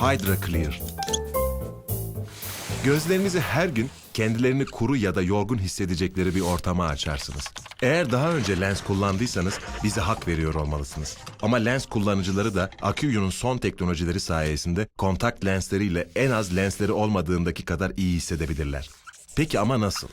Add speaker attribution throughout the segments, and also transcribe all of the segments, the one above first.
Speaker 1: Hydra Clear. Gözlerinizi her gün kendilerini kuru ya da yorgun hissedecekleri bir ortama açarsınız. Eğer daha önce lens kullandıysanız bize hak veriyor olmalısınız. Ama lens kullanıcıları da Acuvio'nun son teknolojileri sayesinde kontak lensleriyle en az lensleri olmadığındaki kadar iyi hissedebilirler. Peki ama nasıl?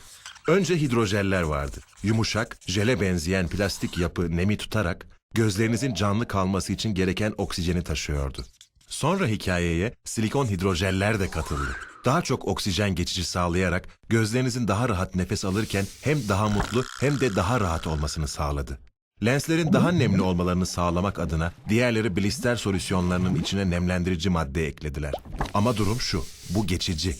Speaker 1: Önce hidrojeller vardı. Yumuşak, jele benzeyen plastik yapı nemi tutarak gözlerinizin canlı kalması için gereken oksijeni taşıyordu. Sonra hikayeye silikon hidrojeller de katıldı. Daha çok oksijen geçici sağlayarak gözlerinizin daha rahat nefes alırken hem daha mutlu hem de daha rahat olmasını sağladı. Lenslerin daha nemli olmalarını sağlamak adına diğerleri blister solüsyonlarının içine nemlendirici madde eklediler. Ama durum şu, bu geçici.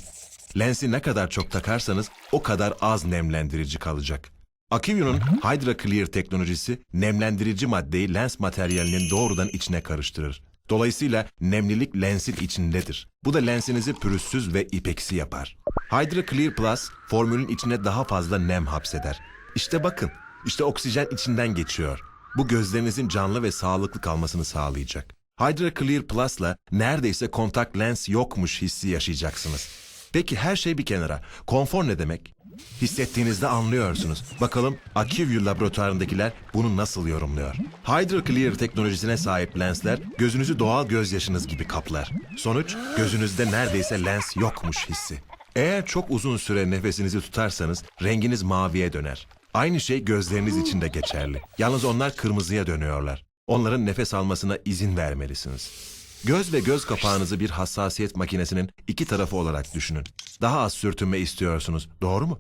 Speaker 1: Lensi ne kadar çok takarsanız o kadar az nemlendirici kalacak. Acuvio'nun Hydra Clear teknolojisi nemlendirici maddeyi lens materyalinin doğrudan içine karıştırır. Dolayısıyla nemlilik lensin içindedir. Bu da lensinizi pürüzsüz ve ipeksi yapar. Hydra Clear Plus formülün içine daha fazla nem hapseder. İşte bakın, işte oksijen içinden geçiyor. Bu gözlerinizin canlı ve sağlıklı kalmasını sağlayacak. Hydra Clear Plus'la neredeyse kontak lens yokmuş hissi yaşayacaksınız. Peki her şey bir kenara. Konfor ne demek? Hissettiğinizde anlıyorsunuz. Bakalım Acuvue laboratuvarındakiler bunu nasıl yorumluyor? Hydra Clear teknolojisine sahip lensler gözünüzü doğal gözyaşınız gibi kaplar. Sonuç gözünüzde neredeyse lens yokmuş hissi. Eğer çok uzun süre nefesinizi tutarsanız renginiz maviye döner. Aynı şey gözleriniz için de geçerli. Yalnız onlar kırmızıya dönüyorlar. Onların nefes almasına izin vermelisiniz. Göz ve göz kapağınızı bir hassasiyet makinesinin iki tarafı olarak düşünün. Daha az sürtünme istiyorsunuz, doğru mu?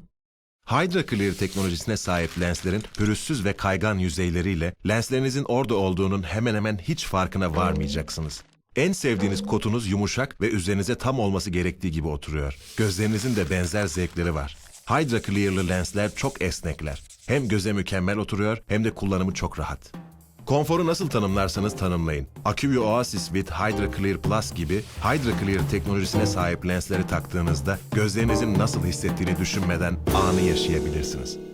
Speaker 1: Hydra Clear teknolojisine sahip lenslerin pürüzsüz ve kaygan yüzeyleriyle lenslerinizin orada olduğunun hemen hemen hiç farkına varmayacaksınız. En sevdiğiniz kotunuz yumuşak ve üzerinize tam olması gerektiği gibi oturuyor. Gözlerinizin de benzer zevkleri var. Hydra Clear'lı lensler çok esnekler. Hem göze mükemmel oturuyor hem de kullanımı çok rahat. Konforu nasıl tanımlarsanız tanımlayın. Acuvue Oasis with Hydra Clear Plus gibi Hydra Clear teknolojisine sahip lensleri taktığınızda gözlerinizin nasıl hissettiğini düşünmeden anı yaşayabilirsiniz.